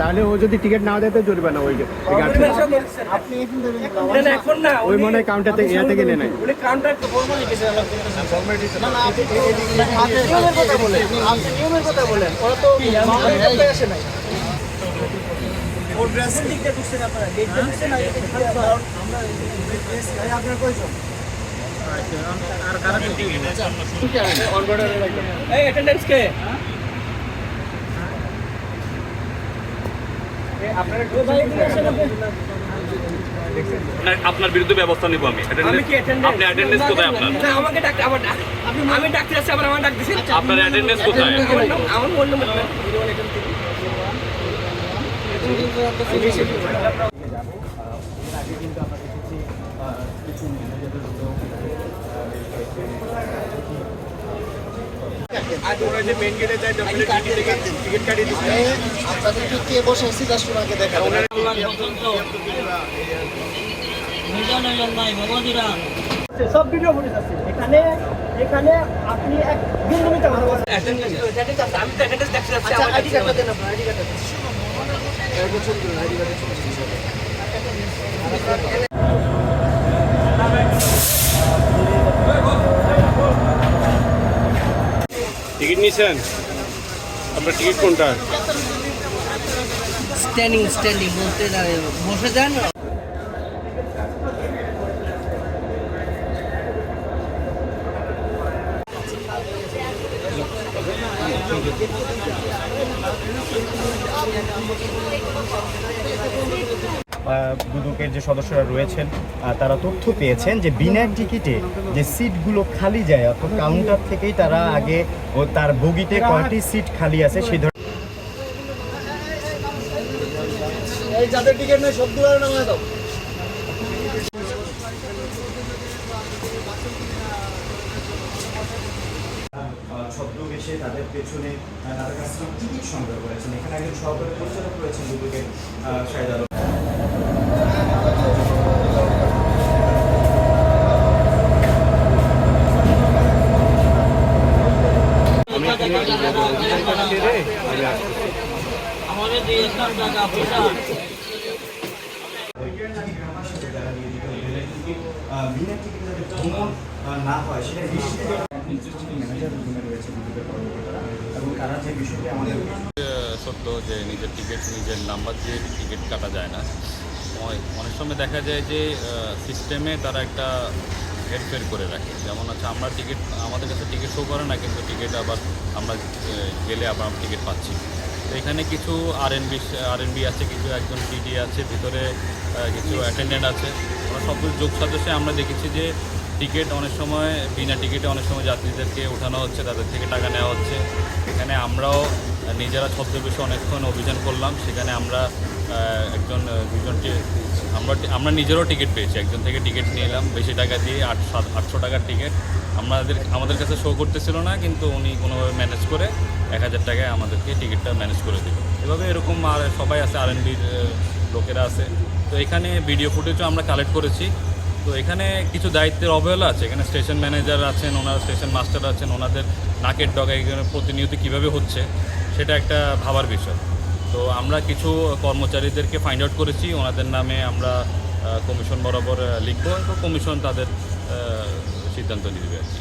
তাহলে ও যদি টিকিট না দেয় তো জরিমানা ওই এখন না ওই মনে হয় কাউন্টার থেকে ইয়া থেকে নেয়। উনি কাউন্টার নিয়মের কথা বলেন। নিয়মের কথা বলেন। ওরা তো আসে নাই। ওর ড্রেস দিক দিয়ে ঢুকছেন আপনারা কয়জন? আপনার- আপনার বিরুদ্ধে ব্যবস্থা নিব আমি। আমি কি attendance? আপনি অ্যাটেন্ডেন্স কোথায় আপনার? আমাকে ডাকতে আবার আমি ডাকতে আবার আমার ডাক দিছেন? আপনার অ্যাটেন্ডেন্স কোথায়? আমার আমার মূল নম্বর আপনাদেরকে কে বসে এসেছি জাস্ট ওনাকে দেখাবেন সব ভিডিও ফুটেজ আছে এখানে আপনি এক আমি নিছেন? আপনার টিকিট কোনটা? স্ট্যান্ডিং স্ট্যান্ডিং বলতে বসে যান। দুদকের যে সদস্যরা রয়েছেন তারা তথ্য পেয়েছেন যে বিনা টিকিটে যে সিটগুলো খালি যায় অর্থাৎ কাউন্টার থেকেই তারা আগে ও তার বগিতে কয়টি সিট খালি আছে সেই ধরনের যাদের টিকিট নেই সবগুলো নামায় দাও। ছদ্মবেশে তাদের পেছনে তাদের কাছ থেকে টিকিট সংগ্রহ করেছেন? এখানে একজন সহকারী পরিচালক রয়েছেন দুদকের শাহেদ সত্য যে নিজের টিকিট নিজের নাম্বার দিয়ে টিকিট কাটা যায় না অনেক সময় দেখা যায় যে সিস্টেমে তারা একটা হেরফের করে রাখে। যেমন হচ্ছে আমরা টিকিট, আমাদের কাছে টিকিট শো করে না, কিন্তু টিকিট আবার আমরা গেলে আবার আমরা টিকিট পাচ্ছি। এখানে কিছু R N B R N B আছে কিছু একজন টিডি আছে ভিতরে কিছু অ্যাটেন্ডেন্ট আছে। আমরা সব যোগ সদস্যে আমরা দেখেছি যে টিকিট অনেক সময় বিনা টিকিটে অনেক সময় যাত্রীদেরকে ওঠানো হচ্ছে তাদের থেকে টাকা নেওয়া হচ্ছে। এখানে আমরাও নিজেরা ছদ্মবেশে অনেকক্ষণ অভিযান করলাম। সেখানে আমরা একজন দুজনকে আমরা আমরা নিজেরও টিকিট পেয়েছি। একজন থেকে টিকিট নিয়ে এলাম, বেশি টাকা দিয়ে আট সাত, আটশো টাকার টিকিট। আমাদের আমাদের কাছে শো করতেছিল না, কিন্তু উনি কোনোভাবে ম্যানেজ করে এক হাজার টাকায় আমাদেরকে টিকিটটা ম্যানেজ করে দিল। এভাবে এরকম আর সবাই আছে আর লোকেরা আছে। তো এখানে ভিডিও ফুটেজও আমরা কালেক্ট করেছি। তো এখানে কিছু দায়িত্বের অবহেলা আছে। এখানে স্টেশন ম্যানেজার আছেন, ওনারা স্টেশন মাস্টার আছেন, ওনাদের নাকের ডগা এখানে প্রতিনিয়ত কীভাবে হচ্ছে, সেটা একটা ভাবার বিষয়। তো আমরা কিছু কর্মচারীদেরকে ফাইন্ড আউট করেছি, ওনাদের নামে আমরা কমিশন বরাবর লিখব, তো কমিশন তাদের সিদ্ধান্ত নিবে আর কি।